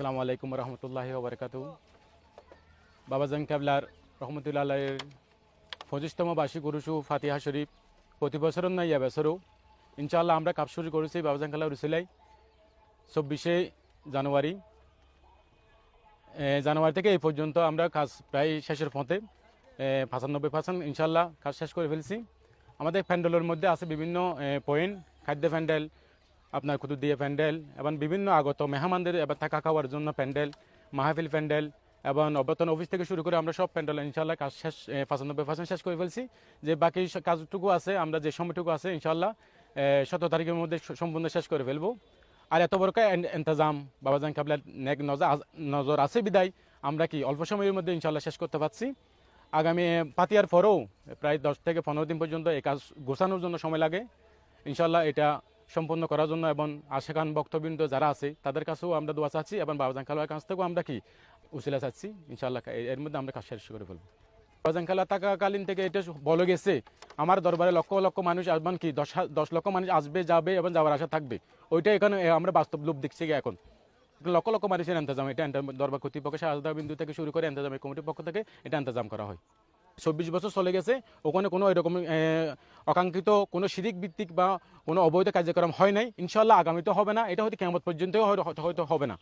আসসালামু আলাইকুম রহমতুল্লাহ ওবরকাত বাবাজান কাবলার রহমতুল্লাহ আল্লাহের পঁচিশতম বার্ষিক গুরুসু ফাতিহা শরীফ প্রতি বছরের নয় এবছরও ইনশাআল্লাহ আমরা কাপ শুরু করেছি বাবাজান কাল্লা রুসিলাই চব্বিশে জানুয়ারি। জানুয়ারি থেকে এই পর্যন্ত আমরা কাজ প্রায় শেষের পথে পঁচানব্বই পার্সেন্ট ইনশাল্লাহ কাজ শেষ করে ফেলছি। আমাদের প্যান্ডেলের মধ্যে আছে বিভিন্ন পয়েন্ট, খাদ্য প্যান্ডেল আপনার কুতুদিয়া প্যান্ডেল এবং বিভিন্ন আগত মেহমানদের এবার থাকা খাওয়ার জন্য প্যান্ডেল, মাহফিল প্যান্ডেল এবং অবতন অফিস থেকে শুরু করে আমরা সব প্যান্ডেল ইনশাল্লাহ কাজ শেষ পঁচানব্বই পার্সেন্ট শেষ করে ফেলছি। যে বাকি কাজটুকু আছে, আমরা যে সময়টুকু আছে ইনশাল্লাহ সতেরো তারিখের মধ্যে সম্পূর্ণ শেষ করে ফেলব। আর এত বড় এন- এন্তেজাম, বাবাজান কাবলার নেক নজর আছে বিদায়, আমরা কি অল্প সময়ের মধ্যে ইনশাল্লাহ শেষ করতে পারছি। আগামী পাতিয়ার পরেও প্রায় দশ থেকে পনেরো দিন পর্যন্ত এই কাজ গোছানোর জন্য সময় লাগে। ইনশাল্লাহ এটা সম্পন্ন করার জন্য এবং আশেখান বক্তবৃন্দ যারা আছে, তাদের কাছেও আমরা দোয়া চাচ্ছি এবং বাবাজান খালোয়ার কাছ থেকেও আমরা কি উসিলা চাচ্ছি ইনশাল্লাহ এর মধ্যে আমরা কাজ শেষ করে ফেলব। বাবাজান খেলা থাকাকালীন থেকে এটা বলে গেছে, আমার দরবারে লক্ষ লক্ষ মানুষ আসবেন কি দশ দশ লক্ষ মানুষ আসবে, যাবে এবং যাওয়ার আশা থাকবে। ওইটা এখানে আমরা বাস্তব রূপ দেখছি এখন। লক্ষ লক্ষ মানুষের ইন্তজাম, এটা দরবার কর্তৃপক্ষ শাহজাদা বিন্দু থেকে শুরু করে ইন্তজামের কমিটির পক্ষ থেকে এটা ইন্তজাম করা হয়। চব্বিশ বছর চলে গেছে, ওখানে কোনো এরকম অকাঙ্ক্ষিত কোনো শিরিক ভিত্তিক বা কোনো অবৈধ কার্যক্রম হয় নাই। ইনশাল্লাহ আগামীতে হবে না। এটা হয়তো কেমন পর্যন্তও হয়তো হবে না।